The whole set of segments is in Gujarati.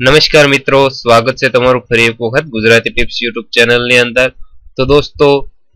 નમસ્કાર મિત્રો, સ્વાગત છે તમારું ફરી એક વખત ગુજરાતી ટિપ્સ યુટ્યુબ ચેનલની અંદર. તો દોસ્તો,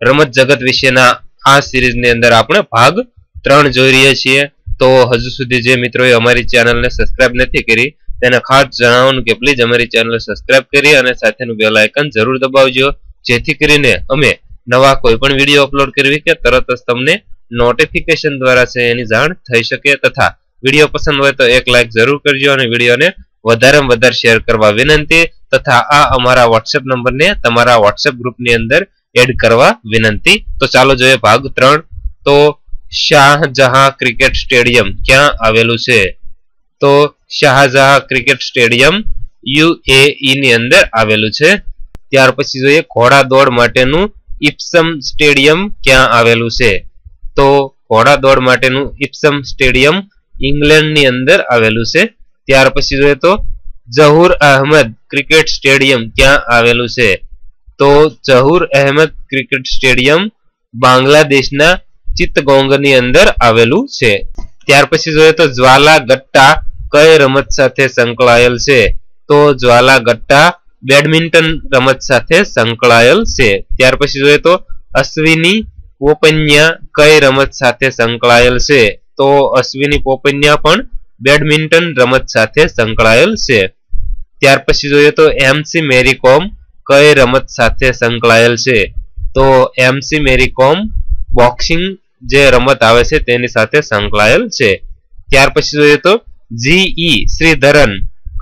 રમત જગત વિશેના આ સિરીઝની અંદર આપણે ભાગ ત્રણ જોઈ રહ્યા છીએ. તો હજુ સુધી જે મિત્રોએ અમારી ચેનલને સબસ્ક્રાઇબ નથી કરી, તેને ખાસ જણાવવાનું કે પ્લીઝ અમારી ચેનલ સબસ્ક્રાઇબ કરી અને સાથેનું બેલ આઇકન જરૂર દબાવજો. જેથી કરીને અમે નવા કોઈ પણ વીડિયો અપલોડ કરવી કે તરત જ તમને નોટિફિકેશન દ્વારા છે એની જાણ થઈ શકે. તથા વીડિયો પસંદ હોય તો એક લાઈક જરૂર કરજો અને વિડીયોને વધારેમાં વધારે શેર કરવા વિનંતી તથા આ અમારા વોટ્સએપ નંબરને તમારા વોટ્સએપ ગ્રુપની અંદર એડ કરવા વિનંતી. તો ચાલો જોઈએ ભાગ ત્રણ. તો શાહજહાં ક્રિકેટ સ્ટેડિયમ ક્યાં આવેલું છે? તો શાહજહાં ક્રિકેટ સ્ટેડિયમ યુએઈ ની અંદર આવેલું છે. ત્યાર પછી જોઈએ ઘોડા દોડ માટેનું ઇપ્સમ સ્ટેડિયમ ક્યાં આવેલું છે? તો ઘોડા દોડ માટેનું ઇપ્સમ સ્ટેડિયમ ઇંગ્લેન્ડની અંદર આવેલું છે. ત્યાર પછી જોઈએ તો જહુર અહમદ ક્રિકેટ સ્ટેડિયમ ક્યાં આવેલું છે. તો જહુર અહેમદ ક્રિકેટ સ્ટેડિયમ બાંગ્લાદેશના ચિત્તગોંગની અંદર આવેલું છે. ત્યાર પછી જોઈએ તો જ્વાલા ગટ્ટા કઈ રમત સાથે સંકળાયેલ છે? તો જ્વાલા ગટ્ટા બેડમિન્ટન રમત સાથે સંકળાયેલ છે. ત્યાર પછી જોઈએ તો અશ્વિની પોપન્યા કઈ રમત સાથે સંકળાયેલ છે? તો અશ્વિની પોપન્યા પણ બેડમિન્ટન રમત સાથે સંકળાયેલ છે. ત્યાર પછી જોઈએ તો એમસી મેરી કોમ કઈ રમત સાથે સંકળાયેલ છે? તો એમસી મેરી કોમ બોક્સિંગ જે રમત આવે છે તેની સાથે સંકળાયેલ છે. ત્યાર પછી જોઈએ તો જીઈ શ્રીધરન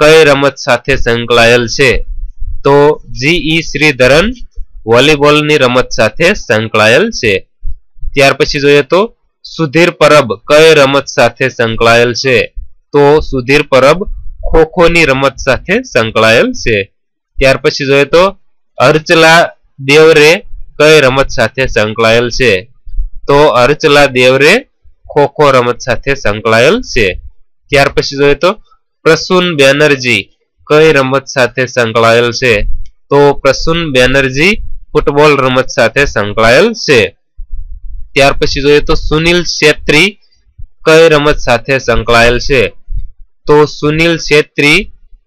કઈ રમત સાથે સંકળાયેલ છે? તો જીઈ શ્રીધરન વોલીબોલની રમત સાથે સંકળાયેલ છે. ત્યાર પછી જોઈએ તો સુધીર પરબ કઈ રમત સાથે સંકળાયેલ છે? તો સુધીર પરબ ખોખોની રમત સાથે સંકળાયેલ છે. ત્યાર પછી જોઈએ તો અર્ચલા દેવરે કઈ રમત સાથે સંકળાયેલ છે? તો અર્ચલા દેવરે ખોખો રમત સાથે સંકળાયેલ છે. ત્યાર પછી જોઈએ તો પ્રસૂન બેનર્જી કઈ રમત સાથે સંકળાયેલ છે? તો પ્રસૂન બેનર્જી ફૂટબોલ રમત સાથે સંકળાયેલ છે. ત્યાર પછી જોઈએ તો સુનિલ છેત્રી કઈ રમત સાથે સંકળાયેલ છે? તો સુનિલ છેત્રી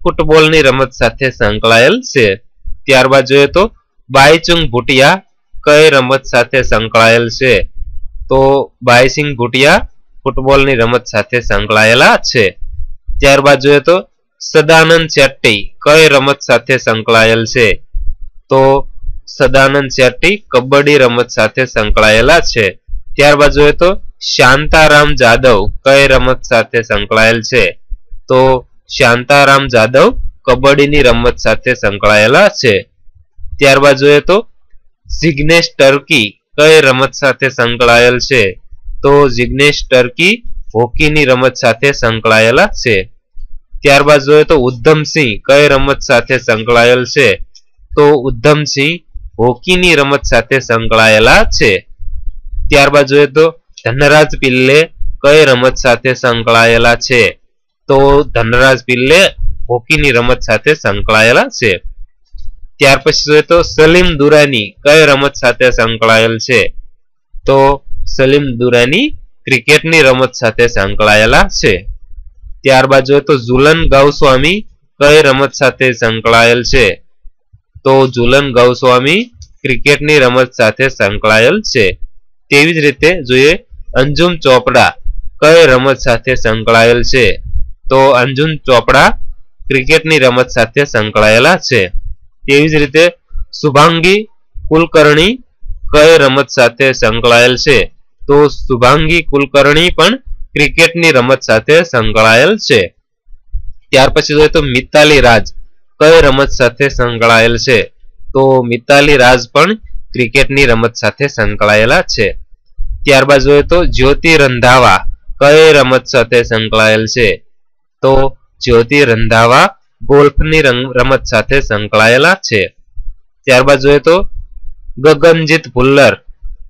ફૂટબોલની રમત સાથે સંકળાયેલ છે. ત્યારબાદ જોઈએ તો બાયચુંગ ભુટિયા કઈ રમત સાથે સંકળાયેલ છે? તો બાયસિંગ ભુટિયા ફૂટબોલની રમત સાથે સંકળાયેલા છે. ત્યારબાદ જોઈએ તો સદાનંદ શેટ્ટી કઈ રમત સાથે સંકળાયેલ છે? તો સદાનંદ શેટ્ટી કબડ્ડી રમત સાથે સંકળાયેલા છે. ત્યારબાદ જોઈએ તો શાંતારામ જાદવ કઈ રમત સાથે સંકળાયેલ છે? તો શાંતારામ જાદવ કબડ્ડીની રમત સાથે સંકળાયેલા છે. ત્યારબાદ જોઈએ તો જિગ્નેશ ટર્કી કઈ રમત સાથે સંકળાયેલ છે? તો જિગ્નેશ ટર્કી હોકીની રમત સાથે સંકળાયેલા છે. ત્યારબાદ જોઈએ તો ઉધમસિંહ કઈ રમત સાથે સંકળાયેલ છે? તો ઉદ્ધમસિંહ હોકીની રમત સાથે સંકળાયેલા છે. ત્યારબાદ જોઈએ તો ધનરાજ પિલ્લે કઈ રમત સાથે સંકળાયેલા છે? તો ધનરાજ પિલ્લે હોકીની રમત સાથે સંકળાયેલા છે. ત્યાર પછી જોઈએ તો સલીમ દુરાની કઈ રમત સાથે સંકળાયેલ છે? તો સલીમ દુરાની ક્રિકેટની રમત સાથે સંકળાયેલા છે. ત્યારબાદ જોઈએ તો ઝુલન ગૌસ્વામી કઈ રમત સાથે સંકળાયેલ છે? તો ઝુલન ગૌસ્વામી ક્રિકેટની રમત સાથે સંકળાયેલ છે. તેવી જ રીતે જોઈએ અંજુમ ચોપડા કઈ રમત સાથે સંકળાયેલ છે? તો અંજુમ ચોપડા ક્રિકેટની રમત સાથે સંકળાયેલા છે. તેવી જ રીતે શુભાંગી કુલકર્ણી કઈ રમત સાથે સંકળાયેલ છે? તો શુભાંગી કુલકર્ણી પણ ક્રિકેટની રમત સાથે સંકળાયેલ છે. ત્યાર પછી જોઈએ તો મિતાલી રાજ કઈ રમત સાથે સંકળાયેલ છે? તો મિતાલી રાજ પણ ક્રિકેટની રમત સાથે સંકળાયેલા છે. ત્યારબાદ જોઈએ તો જ્યોતિ રંધાવા કઈ રમત સાથે સંકળાયેલ છે? તો જ્યોતિ રંધાવા ગોલ્ફની રમત સાથે સંકળાયેલા છે. ત્યારબાદ જોઈએ તો ગગનજીત ભુલ્લર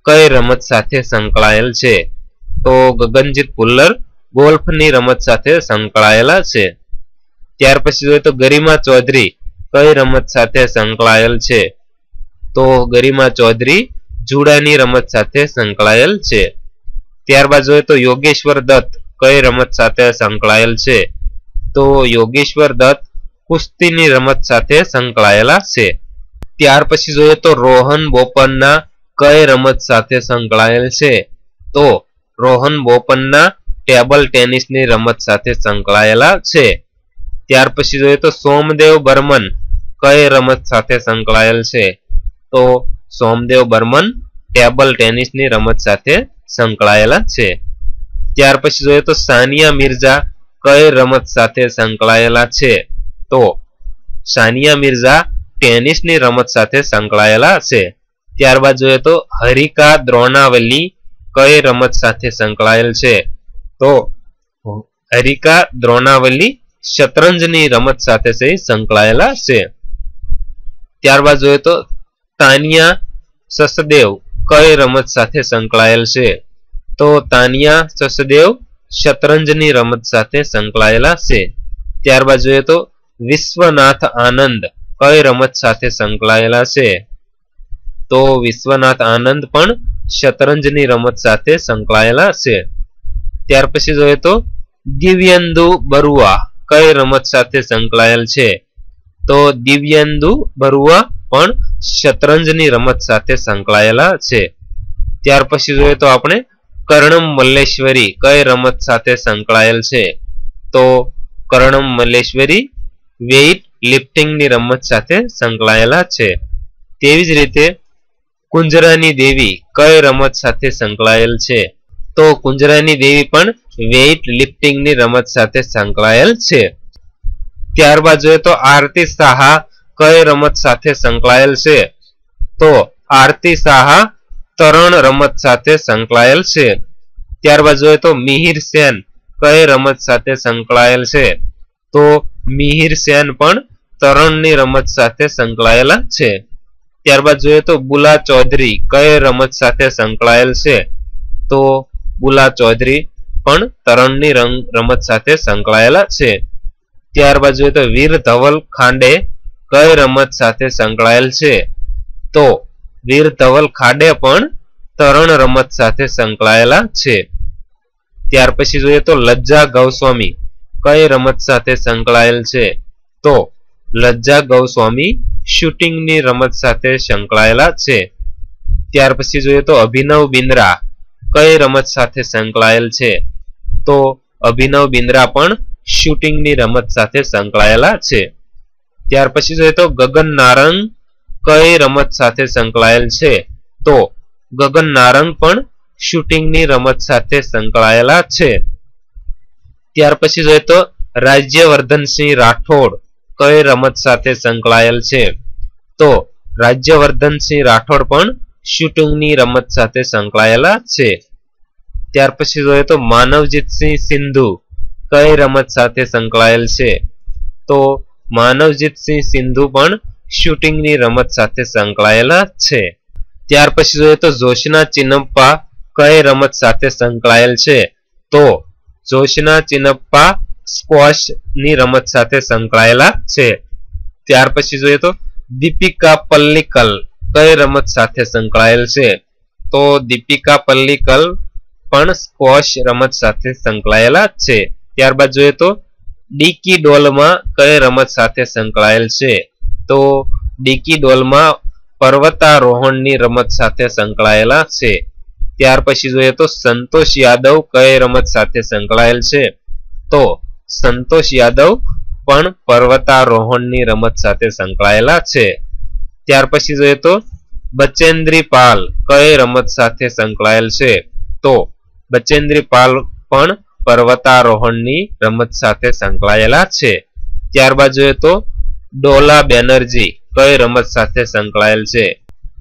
કઈ રમત સાથે સંકળાયેલ છે? તો ગગનજીત ભુલ્લર ગોલ્ફની રમત સાથે સંકળાયેલા છે. ત્યાર પછી જોઈએ તો ગરિમા ચૌધરી કઈ રમત સાથે સંકળાયેલ છે? તો ગરિમા ચૌધરી જુડાની રમત સાથે સંકળાયેલ છે. ત્યારબાદ જોઈએ તો યોગેશ્વર દત્ત કઈ રમત સાથે સંકળાયેલ છે? તો યોગેશ્વર દત્ત કુસ્તીની રમત સાથે સંકળાયેલા છે. ત્યાર પછી જોઈએ તો રોહન બોપન્ના કઈ રમત સાથે સંકળાયેલ છે? તો રોહન બોપન્ના ટેબલ ટેનિસની રમત સાથે સંકળાયેલા છે. ત્યાર પછી જોઈએ તો સોમદેવ બર્મન કઈ રમત સાથે સંકળાયેલ છે? તો સોમદેવ બર્મન ટેબલ ટેનિસની રમત સાથે સંકળાયેલા છે. ત્યાર પછી જોઈએ તો સાનિયા મિર્ઝા કઈ રમત સાથે સંકળાયેલા છે? તો સાનિયા મિર્ઝા ટેનિસની રમત સાથે સંકળાયેલા છે. ત્યારબાદ જોઈએ તો હરિકા દ્રોણાવલી કઈ રમત સાથે સંકળાયેલ છે? તો હરિકા દ્રોણાવલી શતરંજની રમત સાથે સંકળાયેલા છે. ત્યારબાદ જોઈએ તો તાનિયા સસદેવ કઈ રમત સાથે સંકળાયેલ છે? તો તાનિયા સસદેવ શતરંજની રમત સાથે સંકળાયેલા છે. ત્યારબાદ જોઈએ તો વિશ્વનાથ આનંદ કઈ રમત સાથે સંકળાયેલા છે? તો વિશ્વનાથ આનંદ પણ શતરંજની રમત સાથે સંકળાયેલા છે. ત્યાર પછી જોઈએ તો દિવ્યેન્દુ બરુઆ કઈ રમત સાથે સંકળાયેલ છે? તો દિવ્યેન્દુ બરુઆ પણ શતરંજની રમત સાથે સંકળાયેલા છે. ત્યાર પછી જોઈએ તો આપણે કર્ણમ મલ્લેશ્વરી કઈ રમત સાથે સંકળાયેલ છે? તો કર્ણમ મલ્લેશ્વરી વેઇટ લિફ્ટિંગની રમત સાથે સંકળાયેલા છે. તેવી જ રીતે કુંજરાની દેવી કઈ રમત સાથે સંકળાયેલ છે? તો કુંજરાની દેવી પણ વેઇટ લિફ્ટિંગની રમત સાથે સંકળાયેલ છે. ત્યારબાદ જોઈએ તો આરતી સાહા કઈ રમત સાથે સંકળાયેલ છે? તો આરતી સાહા તરણ રમત સાથે સંકળાયેલ છે. ત્યારબાદ જોઈએ તો મિહિર સેન કઈ રમત સાથે સંકળાયેલ છે? તો મિહિર સેન પણ તરણની રમત સાથે સંકળાયેલા છે. ત્યારબાદ જોઈએ તો બુલા ચૌધરી કઈ રમત સાથે સંકળાયેલ છે? તો બુલા ચૌધરી પણ તરણની રમત સાથે સંકળાયેલા છે. ત્યારબાદ જોઈએ તો વીર ધવલ ખાંડે કઈ રમત સાથે સંકળાયેલ છે? તો વીર ધવલ ખાડે પણ તરણ રમત સાથે સંકળાયેલા છે. ત્યાર પછી જોઈએ તો લજ્જા ગૌસ્વામી કઈ રમત સાથે સંકળાયેલ છે? તો લજ્જા ગૌસ્વામી શૂટિંગની રમત સાથે સંકળાયેલા છે. ત્યાર પછી જોઈએ તો અભિનવ બિંદ્રા કઈ રમત સાથે સંકળાયેલ છે? તો અભિનવ બિંદ્રા પણ શૂટિંગની રમત સાથે સંકળાયેલા છે. ત્યાર પછી જોઈએ તો ગગન નારંગ કઈ રમત સાથે સંકળાયેલ છે? તો ગગન નારંગ પણ શૂટિંગની રમત સાથે સંકળાયેલા છે. ત્યાર પછી જોઈએ તો રાજ્યવર્ધનસિંહ રાઠોડ કઈ રમત સાથે સંકળાયેલ છે? તો રાજ્યવર્ધનસિંહ રાઠોડ પણ શૂટિંગની રમત સાથે સંકળાયેલા છે. ત્યાર પછી જોઈએ તો માનવજીતસિંહ સિંધુ કઈ રમત સાથે સંકળાયેલ છે? તો માનવજીતસિંહ સિંધુ પણ શૂટિંગની રમત સાથે સંકળાયેલા છે. ત્યાર પછી જોઈએ તો જોશના ચિનપ્પા કઈ રમત સાથે સંકળાયેલ છે? તો જોશના ચિનપ્પા સ્ક્વોશની રમત સાથે સંકળાયેલા છે. ત્યાર પછી જોઈએ તો દીપિકા પલ્લિકલ કઈ રમત સાથે સંકળાયેલ છે? તો દીપિકા પલ્લિકલ પણ સ્ક્વોશ રમત સાથે સંકળાયેલા છે. ત્યારબાદ જોઈએ તો ડીકી ડોલમાં કઈ રમત સાથે સંકળાયેલ છે? તો ડીકી ડોલમાં પર્વતારોહણની રમત સાથે સંકળાયેલા છે. ત્યાર પછી જોઈએ તો સંતોષ યાદવ કઈ રમત સાથે સંકળાયેલ છે? તો સંતોષ યાદવ પણ પર્વતારોહણની રમત સાથે સંકળાયેલા છે. ત્યાર પછી જોઈએ તો બચેન્દ્રી પાલ કઈ રમત સાથે સંકળાયેલ છે? તો બચેન્દ્રી પાલ પણ પર્વતારોહણની રમત સાથે સંકળાયેલા છે. ત્યારબાદ જોઈએ તો ડોલા બેનર્જી કઈ રમત સાથે સંકળાયેલ છે?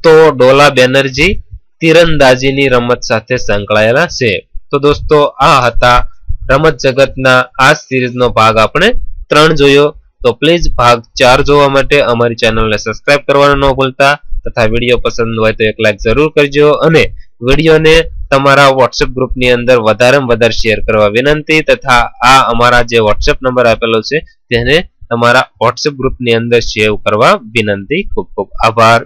તો ડોલા બેનર્જી તીરંદાજીની રમત સાથે સંકળાયેલા છે. તો દોસ્તો, આ હતા રમત જગતના આ સિરીઝનો ભાગ. આપણે ત્રણ જોયો. તો પ્લીઝ ભાગ ચાર જોવા માટે અમારી ચેનલને સબસ્ક્રાઇબ કરવાનું ન ભૂલતા તથા વીડિયો પસંદ હોય તો એક લાઈક જરૂર કરજો અને વિડીયોને તમારા વોટ્સએપ ગ્રુપની અંદર વધારેમાં વધારે શેર કરવા વિનંતી તથા આ અમારા જે વોટ્સએપ નંબર આપેલો છે તેને તમારા વોટ્સએપ ગ્રુપની અંદર શેર કરવા વિનંતી. ખૂબ ખૂબ આભાર.